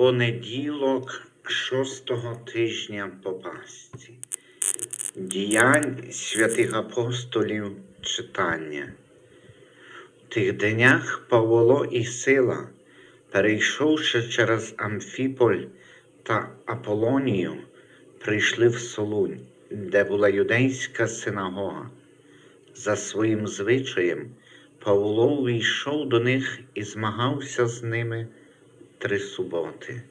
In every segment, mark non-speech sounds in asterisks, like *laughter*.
Понеділок шостого тижня по Пасці. Діянь святих апостолів читання. В тих днях Павло і Сила, перейшовши через Амфіполь та Аполонію, прийшли в Солунь, де була юдейська синагога. За своїм звичаєм Павло увійшов до них і змагався з ними три суботи,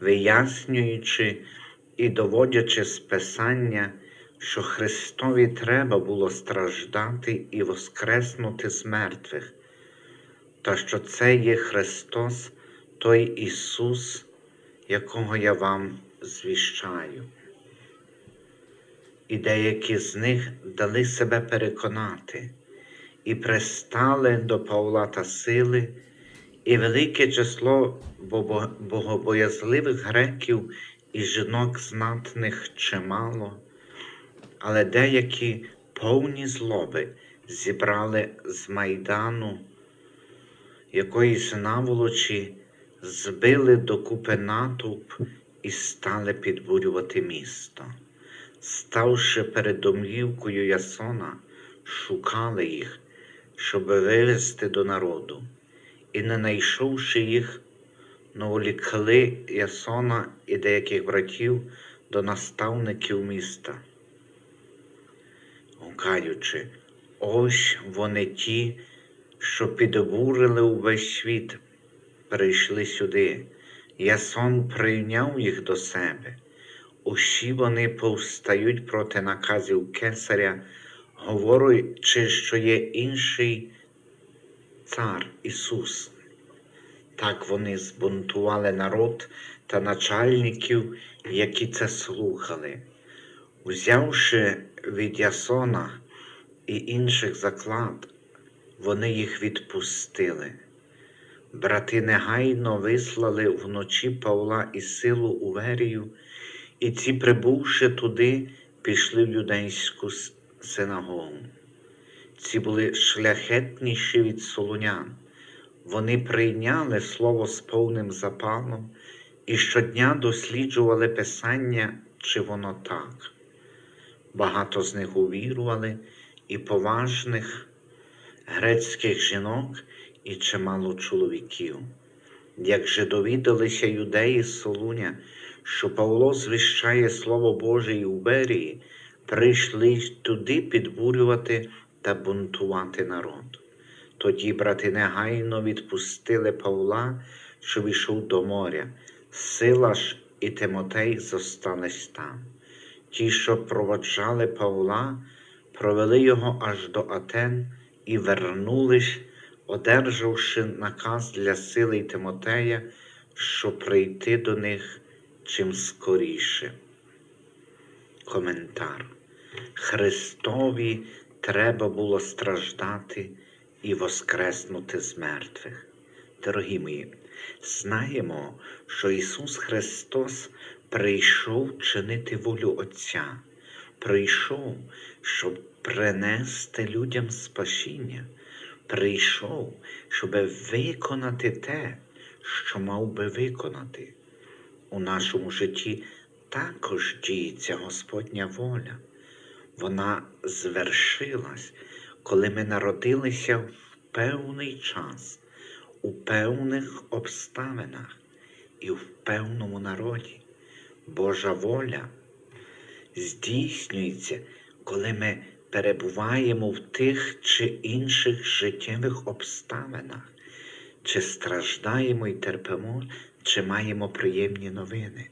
вияснюючи і доводячи з Писання, що Христові треба було страждати і воскреснути з мертвих, та що це є Христос, той Ісус, якого я вам звіщаю. І деякі з них дали себе переконати і пристали до Павла та сили, і велике число богобоязливих греків і жінок знатних чимало, але деякі повні злоби зібрали з майдану якоїсь наволочі, збили докупи натовп і стали підбурювати місто. Ставши перед домівкою Ясона, шукали їх, щоб вивести до народу, і, не знайшовши їх, наволікли Ясона і деяких братів до наставників міста, гукаючи, ось вони ті, що підбурили увесь світ, прийшли сюди. Ясон прийняв їх до себе. Усі вони повстають проти наказів кесаря, говорячи, що є інший цар Ісус. Так вони збунтували народ та начальників, які це слухали. Взявши від Ясона і інших заклад, вони їх відпустили. Брати негайно вислали вночі Павла і силу у Верію, і ці, прибувши туди, пішли в юдейську синагогу. Ці були шляхетніші від солунян. Вони прийняли слово з повним запалом і щодня досліджували Писання, чи воно так. Багато з них увірували і поважних грецьких жінок і чимало чоловіків. Як же довідалися юдеї Солуня, що Павло звіщає Слово Боже і у Берії, прийшли туди підбурювати та бунтувати народ. Тоді брати негайно відпустили Павла, що йшов до моря. Сила ж і Тимотей зостались там. Ті, що проводжали Павла, провели його аж до Атен і вернулись, одержавши наказ для сили Тимотея, щоб прийти до них чим скоріше. Коментар. Христові треба було страждати і воскреснути з мертвих. Дорогі мої, знаємо, що Ісус Христос прийшов чинити волю Отця, прийшов, щоб принести людям спасіння, прийшов, щоб виконати те, що мав би виконати. У нашому житті також діється Господня воля. Вона звершилась, коли ми народилися в певний час, у певних обставинах і в певному народі. Божа воля здійснюється, коли ми перебуваємо в тих чи інших життєвих обставинах, чи страждаємо і терпимо, чи маємо приємні новини.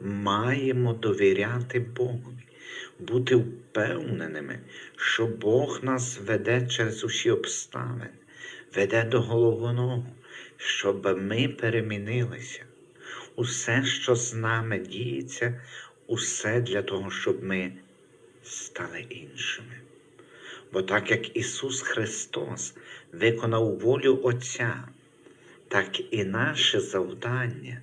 Маємо довіряти Богові, бути впевненими, що Бог нас веде через усі обставини, веде до головного, щоб ми перемінилися. Усе, що з нами діється, усе для того, щоб ми стали іншими. Бо так як Ісус Христос виконав волю Отця, так і наше завдання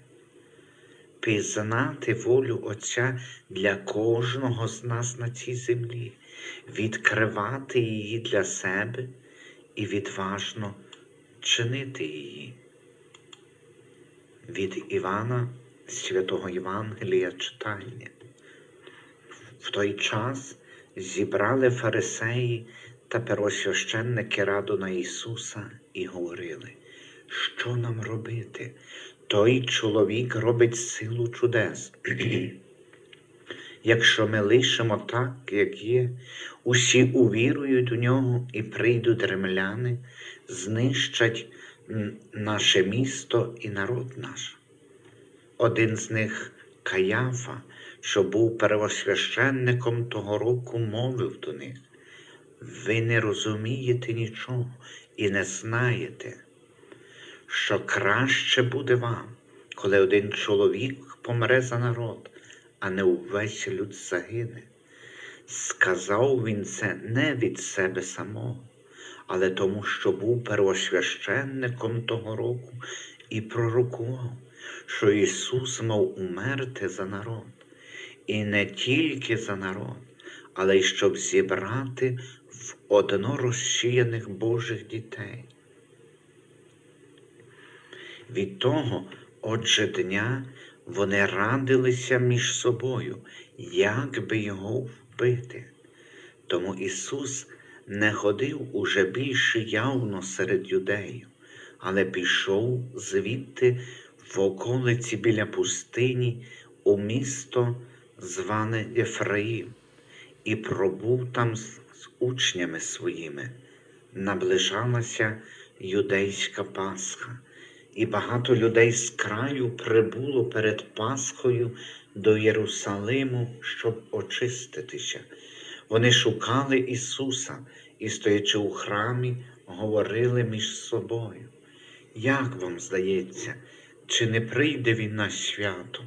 пізнати волю Отця для кожного з нас на цій землі, відкривати її для себе і відважно чинити її. від Івана Святого Євангелія читання. В той час зібрали фарисеї та первосвященники раду на Ісуса і говорили, що нам робити? Той чоловік робить силу чудес. *clears throat* Якщо ми лишимо так, як є, усі увірують у нього і прийдуть римляни, знищать наше місто і народ наш. Один з них, Каяфа, що був первосвященником того року, мовив до них: Ви не розумієте нічого і не знаєте, що краще буде вам, коли один чоловік помре за народ, а не увесь люд загине. Сказав він це не від себе самого, але тому, що був первосвященником того року і пророкував, що Ісус мав умерти за народ, і не тільки за народ, але й щоб зібрати в одно розсіяних Божих дітей. Від того, отже дня, вони радилися між собою, як би його вбити. Тому Ісус не ходив уже більше явно серед юдеїв, але пішов звідти в околиці біля пустині у місто, зване Єфраїм, і пробув там з, учнями своїми. Наближалася юдейська Пасха, і багато людей з краю прибуло перед Пасхою до Єрусалиму, щоб очиститися. Вони шукали Ісуса і, стоячи у храмі, говорили між собою. Як вам здається, чи не прийде він на свято?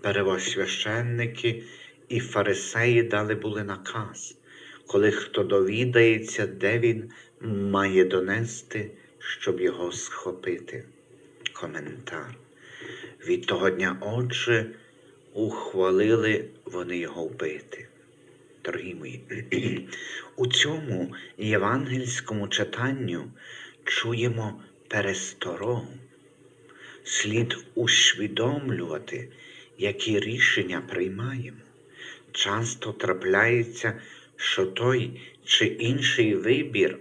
Первосвященники і фарисеї дали були наказ, коли хто довідається, де він має донести, щоб його схопити. Коментар. Від того дня, отже, ухвалили вони його вбити. Дорогі мої, *clears throat* у цьому євангельському читанню чуємо пересторогу. Слід усвідомлювати, які рішення приймаємо. Часто трапляється, що той чи інший вибір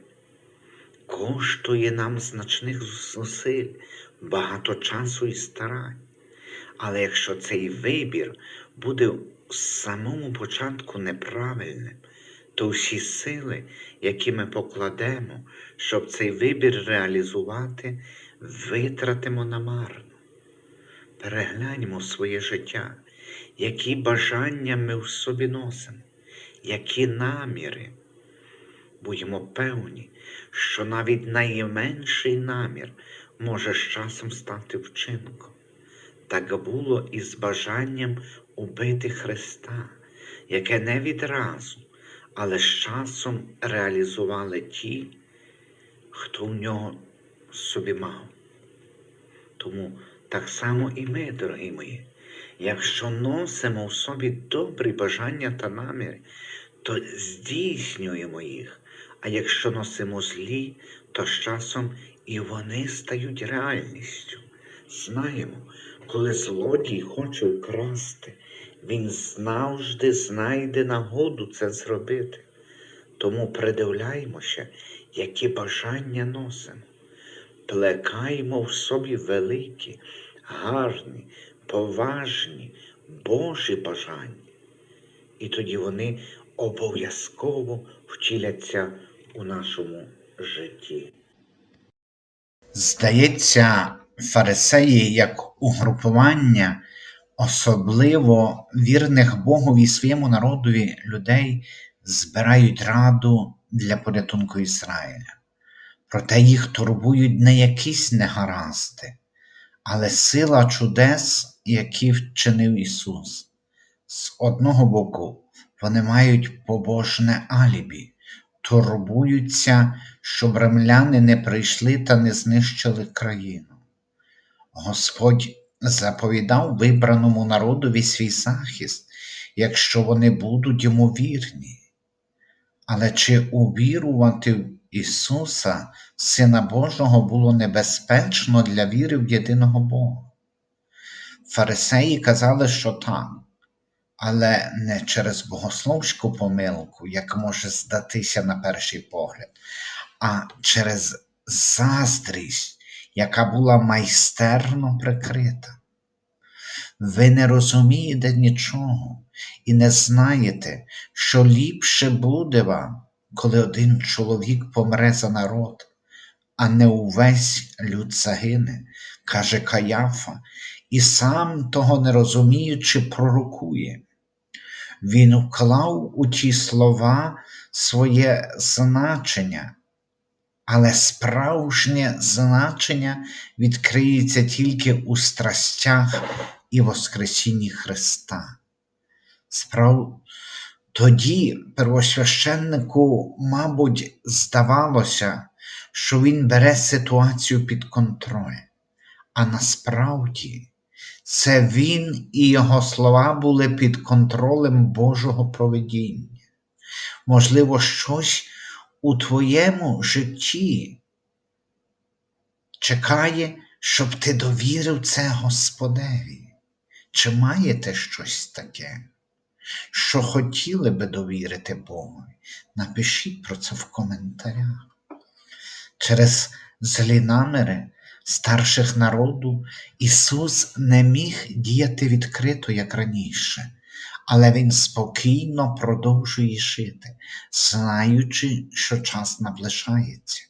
коштує нам значних зусиль, багато часу і старань. Але якщо цей вибір буде з самому початку неправильним, то всі сили, які ми покладемо, щоб цей вибір реалізувати, витратимо намарно. Перегляньмо своє життя, які бажання ми в собі носимо, які наміри. Будьмо певні, що навіть найменший намір може з часом стати вчинком. Так було і з бажанням убити Христа, яке не відразу, але з часом реалізували ті, хто в нього собі мав. Тому так само і ми, дорогі мої, якщо носимо в собі добрі бажання та наміри, то здійснюємо їх. А якщо носимо злі, то з часом і вони стають реальністю. Знаємо, коли злодій хоче вкрасти, він завжди знайде нагоду це зробити. Тому придивляймося, які бажання носимо. Плекаємо в собі великі, гарні, поважні, Божі бажання. І тоді вони обов'язково втіляться у нашому житті. Здається, фарисеї як угрупування особливо вірних Богові своєму народові людей збирають раду для порятунку Ізраїля. Проте їх турбують не якісь негаразди, але сила чудес, які вчинив Ісус. З одного боку, вони мають побожне алібі, турбуються, щоб римляни не прийшли та не знищили країну. Господь заповідав вибраному народові свій захист, якщо вони будуть йому вірні. Але чи увірувати в Ісуса, Сина Божого, було небезпечно для віри в єдиного Бога? Фарисеї казали, що так, але не через богословську помилку, як може здатися на перший погляд, а через заздрість, яка була майстерно прикрита. Ви не розумієте нічого і не знаєте, що ліпше буде вам, коли один чоловік помре за народ, а не увесь люд загине, каже Каяфа, і сам того не розуміючи, пророкує. Він вклав у ті слова своє значення, але справжнє значення відкриється тільки у страстях і Воскресінні Христа. Справ... Тоді первосвященнику, мабуть, здавалося, що він бере ситуацію під контроль, а насправді це він і його слова були під контролем Божого провидіння. Можливо, щось у твоєму житті чекає, щоб ти довірив це Господеві. Чи маєте щось таке, що хотіли би довірити Богу? Напишіть про це в коментарях. Через злі наміри старших народу Ісус не міг діяти відкрито, як раніше, але Він спокійно продовжує жити, знаючи, що час наближається.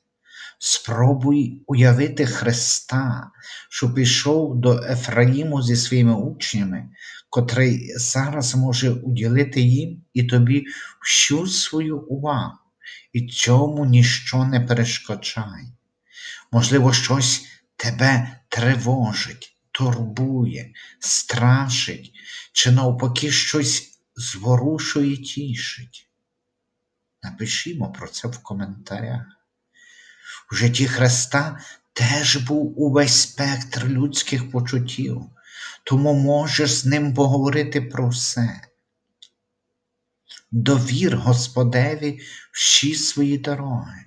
Спробуй уявити Христа, що пішов до Ефраїму зі своїми учнями, котрий зараз може уділити їм і тобі всю свою увагу, і цьому ніщо не перешкоджає. Можливо, щось тебе тривожить, турбує, страшить, чи навпаки щось зворушує, тішить. Напишімо про це в коментарях. У житті Христа теж був увесь спектр людських почуттів, тому можеш з ним поговорити про все. Довір Господеві всі свої дороги,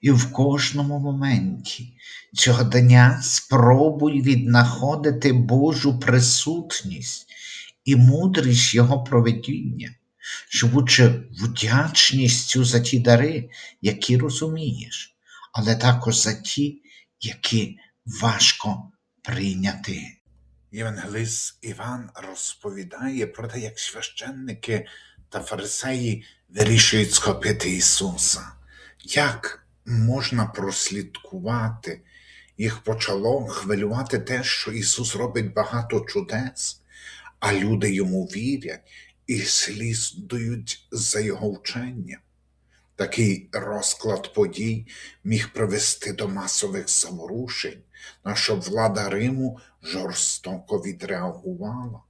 і в кожному моменті цього дня спробуй віднаходити Божу присутність і мудрість Його проведіння, живучи вдячністю за ті дари, які розумієш але також за ті, які важко прийняти. Євангелист Іван розповідає про те, як священники та фарисеї вирішують схопити Ісуса. Як можна прослідкувати? Їх почало хвилювати те, що Ісус робить багато чудес, а люди йому вірять і слідують за Його вченням. Такий розклад подій міг привести до масових заворушень, на що влада Риму жорстоко відреагувала.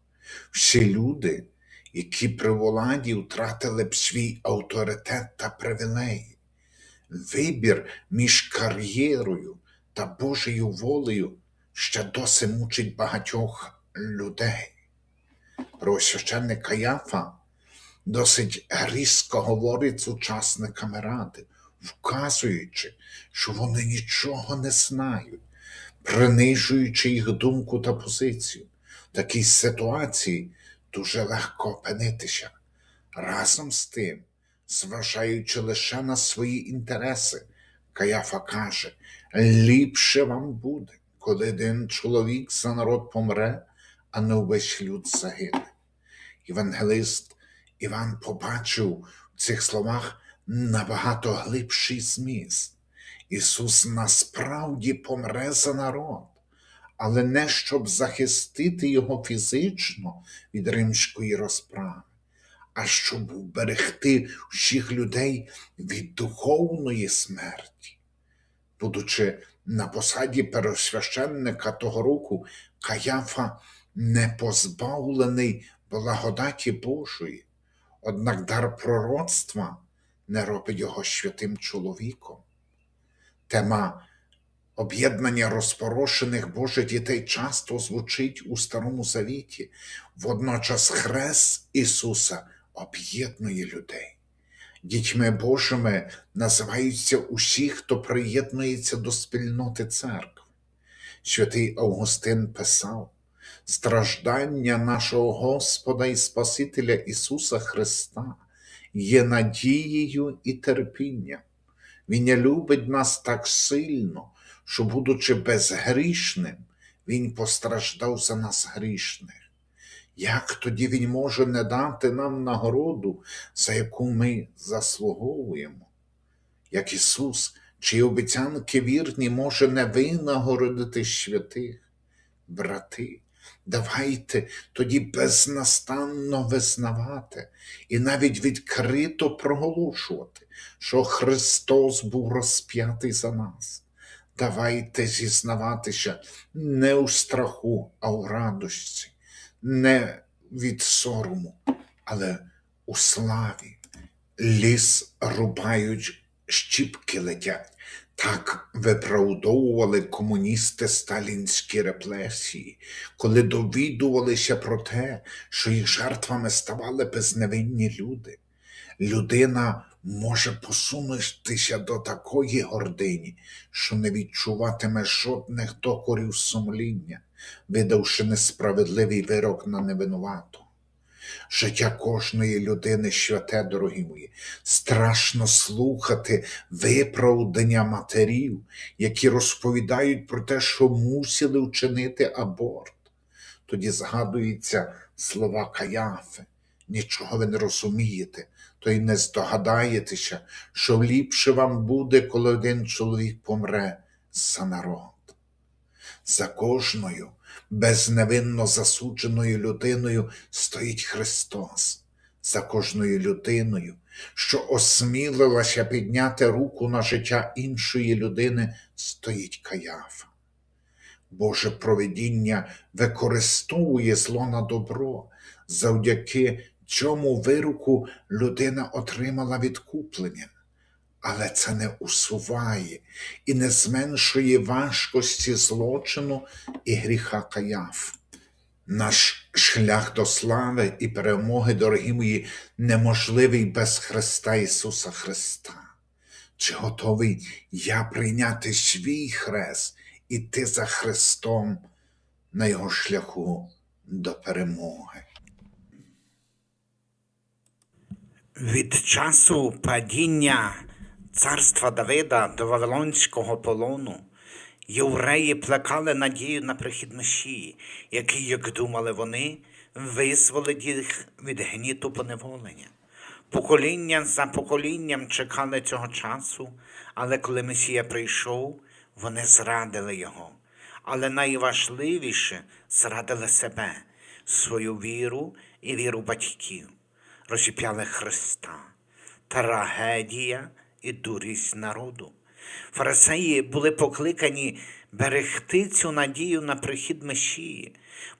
Всі люди, які при владі втратили б свій авторитет та привілеї. Вибір між кар'єрою та Божою волею ще досі мучить багатьох людей. Просвященник Каяфа досить різко говорить з учасниками ради, вказуючи, що вони нічого не знають, принижуючи їх думку та позицію. В такій ситуації дуже легко опинитися. Разом з тим, зважаючи лише на свої інтереси, Каяфа каже: ліпше вам буде, коли один чоловік за народ помре, а не увесь люд загине. Євангелист Іван побачив в цих словах набагато глибший зміст. Ісус насправді помре за народ, але не щоб захистити його фізично від римської розправи, а щоб уберегти всіх людей від духовної смерті. Будучи на посаді первосвященника того року, Каяфа не позбавлений благодаті Божої. Однак дар пророцтва не робить його святим чоловіком. Тема об'єднання розпорошених Божих дітей часто звучить у Старому Завіті, водночас хрест Ісуса об'єднує людей. Дітьми Божими називаються усі, хто приєднується до спільноти церкви. Святий Августин писав: Страждання нашого Господа і Спасителя Ісуса Христа є надією і терпінням. Він не любить нас так сильно, що, будучи безгрішним, Він постраждав за нас грішних. Як тоді Він може не дати нам нагороду, за яку ми заслуговуємо? Як Ісус, чиї обіцянки вірні, може не винагородити святих? Брати, давайте тоді безнастанно визнавати і навіть відкрито проголошувати, що Христос був розп'ятий за нас. Давайте зізнаватися не у страху, а у радості, не від сорому, але у славі. Ліс рубають, щіпки летять. Так виправдовували комуністи сталінські репресії, коли довідувалися про те, що їх жертвами ставали безневинні люди. Людина може посунутися до такої гордині, що не відчуватиме жодних докорів сумління, видавши несправедливий вирок на невинуватого. Життя кожної людини святе, дорогі мої, страшно слухати виправдання матерів, які розповідають про те, що мусили вчинити аборт. Тоді згадуються слова Каяфи. Нічого ви не розумієте, то й не здогадаєтеся, що ліпше вам буде, коли один чоловік помре за народ. За кожною безневинно засудженою людиною стоїть Христос, за кожною людиною, що осмілилася підняти руку на життя іншої людини, стоїть Каяфа. Боже провидіння використовує зло на добро, завдяки цьому вироку людина отримала відкуплення. Але це не усуває і не зменшує важкості злочину і гріха Каяф. Наш шлях до слави і перемоги, дорогі мої, неможливий без Христа Ісуса Христа. Чи готовий я прийняти свій хрест і йти за Христом на Його шляху до перемоги? Від часу падіння царства Давида до Вавилонського полону євреї плекали надію на прихід Месії, який, як думали вони, визволить їх від гніту поневолення. Покоління за поколінням чекали цього часу, але коли Месія прийшов, вони зрадили його. Але найважливіше зрадили себе, свою віру і віру батьків розіп'яли Христа, трагедія і дурість народу. Фарисеї були покликані берегти цю надію на прихід Месії,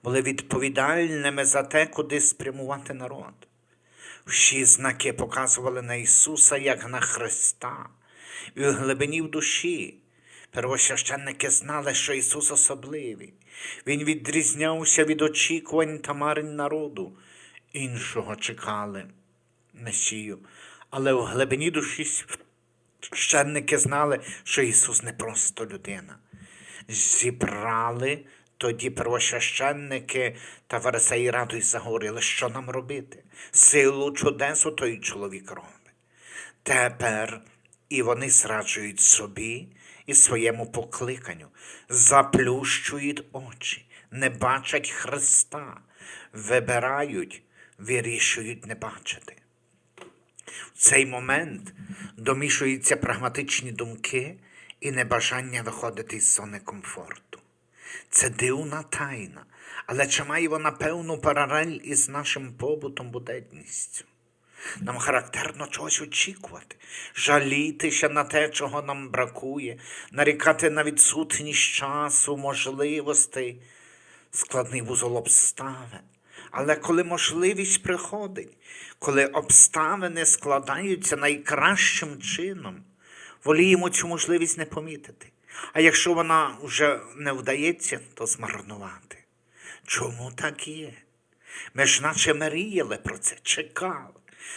були відповідальними за те, куди спрямувати народ. Всі знаки показували на Ісуса як на Христа, і в глибині в душі. Первосвященники знали, що Ісус особливий. Він відрізнявся від очікувань та марень народу. Іншого чекали Месію. Але в глибині душі священники знали, що Ісус не просто людина. Зібрали тоді первосвященники та фарисеї раду й заговорили, що нам робити. Силу чудесу той чоловік робить. Тепер і вони зраджують собі і своєму покликанню, заплющують очі, не бачать Христа, вибирають, вирішують не бачити. В цей момент домішуються прагматичні думки і небажання виходити з зони комфорту. Це дивна тайна, але чи має вона певну паралель із нашим побутом буденністю? Нам характерно чогось очікувати, жалітися на те, чого нам бракує, нарікати на відсутність часу, можливостей, складний вузол обставин. Але коли можливість приходить, коли обставини складаються найкращим чином, воліємо цю можливість не помітити. А якщо вона вже не вдається, то змарнувати. Чому так є? Ми ж наче мріяли про це, чекали.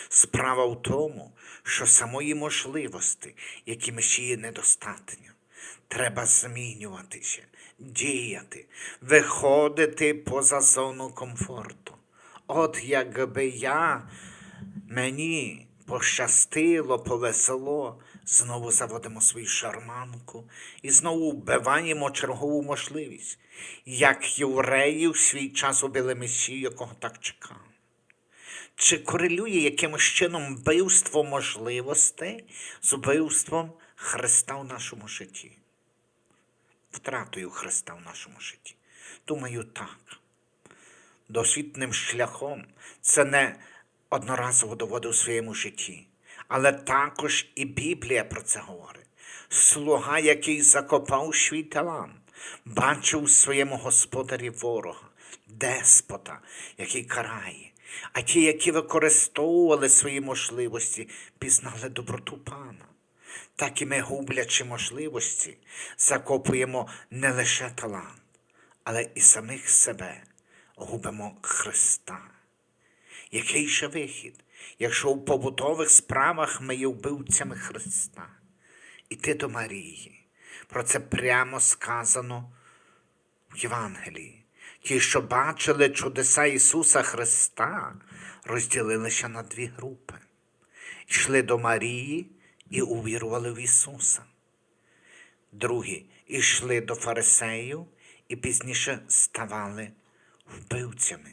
Справа в тому, що самої можливості, які Месії недостатньо. Треба змінюватися, діяти, виходити поза зону комфорту. От якби я, мені пощастило, повесело, знову заводимо свою шарманку і знову вбиваємо чергову можливість, як євреї в свій час убили Месію, якого так чекали. Чи корелює якимось чином вбивство можливостей з вбивством Христа в нашому житті? Втратою Христа в нашому житті? Думаю, так. Досвідним шляхом це не одноразово доводив у своєму житті, але також і Біблія про це говорить. Слуга, який закопав свій талант, бачив у своєму господарі ворога, деспота, який карає. А ті, які використовували свої можливості, пізнали доброту пана. Так і ми, гублячи можливості, закопуємо не лише талант, але і самих себе губимо Христа. Який же вихід, якщо у побутових справах ми є вбивцями Христа? Іти до Марії. Про це прямо сказано в Євангелії. Ті, що бачили чудеса Ісуса Христа, розділилися на дві групи. Йшли до Марії і увірували в Ісуса. Другі йшли до фарисеїв і пізніше ставали вбивцями.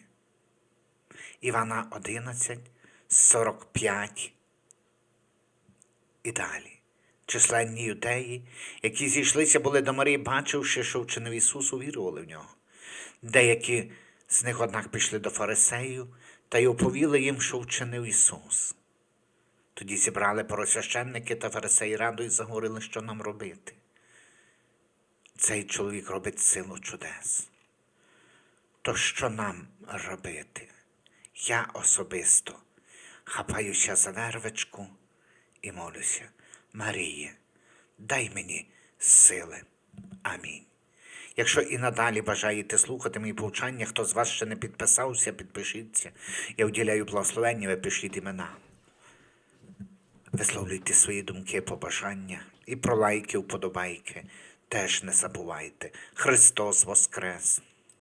Івана 11, 45 і далі. Численні юдеї, які зійшлися були до Марії, бачивши, що вчинив Ісус, увірували в нього. Деякі з них, однак, пішли до фарисеїв та й оповіли їм, що вчинив Ісус. Тоді зібрали поросвященники та фарисеї раду і заговорили, що нам робити. Цей чоловік робить силу чудес. То що нам робити? Я особисто хапаюся за вервичку і молюся. Маріє, дай мені сили. Амінь. Якщо і надалі бажаєте слухати мої повчання, хто з вас ще не підписався, підпишіться. Я уділяю благословення, ви пишіть імена. Висловлюйте свої думки, побажання і про лайки, вподобайки. Теж не забувайте. Христос Воскрес!